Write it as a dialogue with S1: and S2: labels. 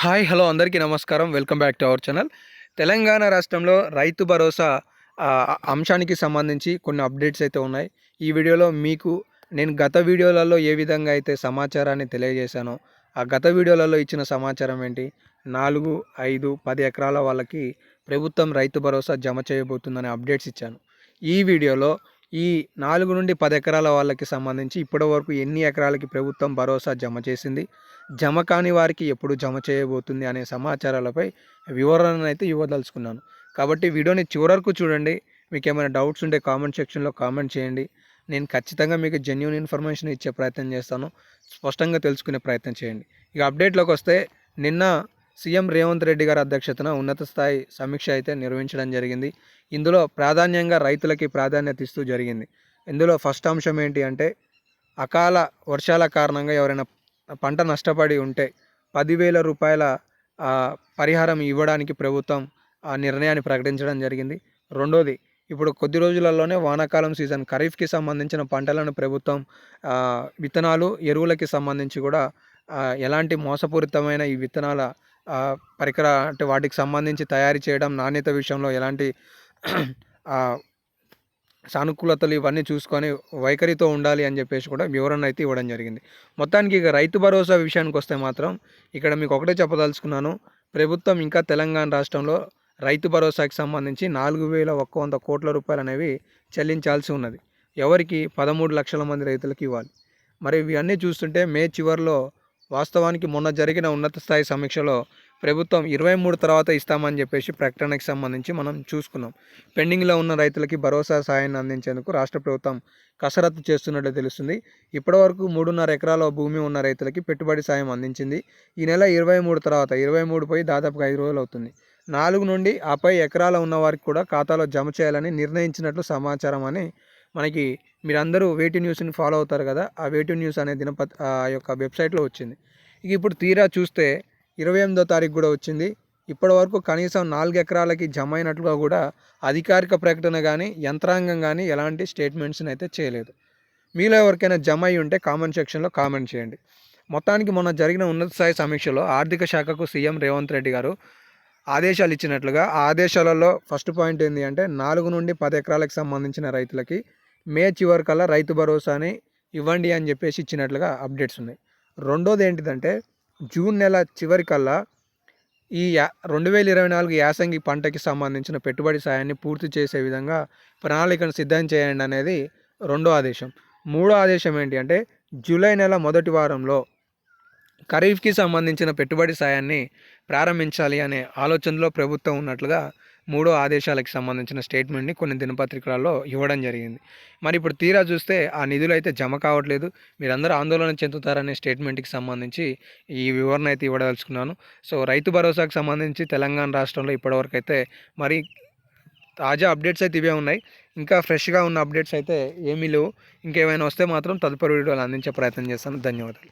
S1: Hi hello అందరికీ నమస్కారం. Welcome back to our channel. Telangana రాష్ట్రంలో రైతు భరోసా అంశానికి సంబంధించి కొన్ని అప్డేట్స్ అయితే ఉన్నాయి. ఈ వీడియోలో మీకు నేను గత వీడియోలలో ఏ విధంగా అయితే సమాచారాన్ని తెలియజేశానో ఆ గత వీడియోలలో ఇచ్చిన సమాచారం ఏంటి? నాలుగు ఐదు పది ఎకరాల వాళ్ళకి ప్రభుత్వం రైతు భరోసా జమ చేయబోతుందనే అప్డేట్స్ ఇచ్చాను. ఈ వీడియోలో ఈ నాలుగు నుండి పది ఎకరాల వాళ్ళకి సంబంధించి ఇప్పటి వరకు ఎన్ని ఎకరాలకి ప్రభుత్వం భరోసా జమ చేసింది? జమ కాని వారికి ఎప్పుడు జమ చేయబోతుంది అనే సమాచారాలపై వివరణ అయితే ఇవ్వదలుచుకున్నాను. కాబట్టి వీడియోని చివరకు చూడండి. మీకు ఏమైనా డౌట్స్ ఉంటే కామెంట్ సెక్షన్లో కామెంట్ చేయండి. నేను ఖచ్చితంగా మీకు జెన్యున్ ఇన్ఫర్మేషన్ ఇచ్చే ప్రయత్నం చేస్తాను. స్పష్టంగా తెలుసుకునే ప్రయత్నం చేయండి. ఇక అప్డేట్లోకి వస్తే నిన్న సీఎం రేవంత్ రెడ్డి గారి అధ్యక్షతన ఉన్నత స్థాయి సమీక్ష అయితే నిర్వహించడం జరిగింది. ఇందులో ప్రాధాన్యంగా రైతులకి ప్రాధాన్యత ఇస్తూ జరిగింది. ఇందులో ఫస్ట్ అంశం ఏంటి అంటే అకాల వర్షాల కారణంగా ఎవరైనా పంట నష్టపడి ఉంటే పదివేల రూపాయల పరిహారం ఇవ్వడానికి ప్రభుత్వం ఆ నిర్ణయాన్ని ప్రకటించడం జరిగింది. రెండోది ఇప్పుడు కొద్ది రోజులలోనే వానాకాలం సీజన్ ఖరీఫ్కి సంబంధించిన పంటలను ప్రభుత్వం విత్తనాలు ఎరువులకి సంబంధించి కూడా ఎలాంటి మోసపూరితమైన ఈ విత్తనాల పరికర అంటే వాటికి సంబంధించి తయారు చేయడం నాణ్యత విషయంలో ఎలాంటి సానుకూలతలు ఇవన్నీ చూసుకొని వైఖరితో ఉండాలి అని చెప్పేసి కూడా వివరణ అయితే ఇవ్వడం జరిగింది. మొత్తానికి ఇక రైతు భరోసా విషయానికి వస్తే మాత్రం ఇక్కడ మీకు ఒకటే చెప్పదలుచుకున్నాను. ప్రభుత్వం ఇంకా తెలంగాణ రాష్ట్రంలో రైతు భరోసాకి సంబంధించి నాలుగు వేల ఒక్క వంద కోట్ల రూపాయలు అనేవి చెల్లించాల్సి ఉన్నది. ఎవరికి? పదమూడు లక్షల మంది రైతులకు ఇవ్వాలి. మరి ఇవన్నీ చూస్తుంటే మే చివరిలో వాస్తవానికి మొన్న జరిగిన ఉన్నత స్థాయి సమీక్షలో ప్రభుత్వం ఇరవై మూడు తర్వాత ఇస్తామని చెప్పేసి ప్రకటనకి సంబంధించి మనం చూసుకున్నాం. పెండింగ్లో ఉన్న రైతులకి భరోసా సాయాన్ని అందించేందుకు రాష్ట్ర ప్రభుత్వం కసరత్తు చేస్తున్నట్లు తెలుస్తుంది. ఇప్పటివరకు మూడున్నర ఎకరాల భూమి ఉన్న రైతులకి పెట్టుబడి సాయం అందించింది. ఈ నెల ఇరవై మూడు తర్వాత ఇరవై మూడు పోయి దాదాపుగా ఐదు రోజులు అవుతుంది. నాలుగు నుండి ఆపై ఎకరాల ఉన్న వారికి కూడా ఖాతాలో జమ చేయాలని నిర్ణయించినట్లు సమాచారం అని మనకి మీరందరూ వేటి న్యూస్ని ఫాలో అవుతారు కదా ఆ వేటి న్యూస్ అనే దినపత్ ఆ యొక్క వెబ్సైట్లో వచ్చింది. ఇక ఇప్పుడు తీరా చూస్తే ఇరవై ఎనిమిదో తారీఖు కూడా వచ్చింది. ఇప్పటి వరకు కనీసం నాలుగు ఎకరాలకి జమ అయినట్లుగా కూడా అధికారిక ప్రకటన కానీ యంత్రాంగం కానీ ఎలాంటి స్టేట్మెంట్స్ని అయితే చేయలేదు. మీలో ఎవరికైనా జమ అయి ఉంటే కామెంట్ సెక్షన్లో కామెంట్ చేయండి. మొత్తానికి మొన్న జరిగిన ఉన్నత స్థాయి సమీక్షలో ఆర్థిక శాఖకు సీఎం రేవంత్ రెడ్డి గారు ఆదేశాలు ఇచ్చినట్లుగా ఆ ఆదేశాలలో ఫస్ట్ పాయింట్ ఏంటి అంటే నాలుగు నుండి పది ఎకరాలకు సంబంధించిన రైతులకి మే చివరికల్లా రైతు భరోసాని ఇవ్వండి అని చెప్పేసి ఇచ్చినట్లుగా అప్డేట్స్ ఉన్నాయి. రెండోది ఏంటిదంటే జూన్ నెల చివరికల్లా ఈ యా రెండు వేల ఇరవై నాలుగు యాసంగి పంటకి సంబంధించిన పెట్టుబడి సాయాన్ని పూర్తి చేసే విధంగా ప్రణాళికను సిద్ధం చేయండి అనేది రెండో ఆదేశం. మూడో ఆదేశం ఏంటి అంటే జూలై నెల మొదటి వారంలో ఖరీఫ్కి సంబంధించిన పెట్టుబడి సాయాన్ని ప్రారంభించాలి అనే ఆలోచనలో ప్రభుత్వం ఉన్నట్లుగా మూడో ఆదేశాలకు సంబంధించిన స్టేట్మెంట్ని కొన్ని దినపత్రికలలో ఇవ్వడం జరిగింది. మరి ఇప్పుడు తీరా చూస్తే ఆ నిధులు అయితే జమ కావట్లేదు. మీరందరూ ఆందోళన చెందుతారనే స్టేట్మెంట్కి సంబంధించి ఈ వివరణ అయితే ఇవ్వదలుచుకున్నాను. సో రైతు భరోసాకు సంబంధించి తెలంగాణ రాష్ట్రంలో ఇప్పటివరకు అయితే మరి తాజా అప్డేట్స్ అయితే ఇవే ఉన్నాయి. ఇంకా ఫ్రెష్గా ఉన్న అప్డేట్స్ అయితే ఏమీ లేవు. ఇంకేమైనా వస్తే మాత్రం తదుపరి వీడియోలు అందించే ప్రయత్నం చేస్తాను. ధన్యవాదాలు.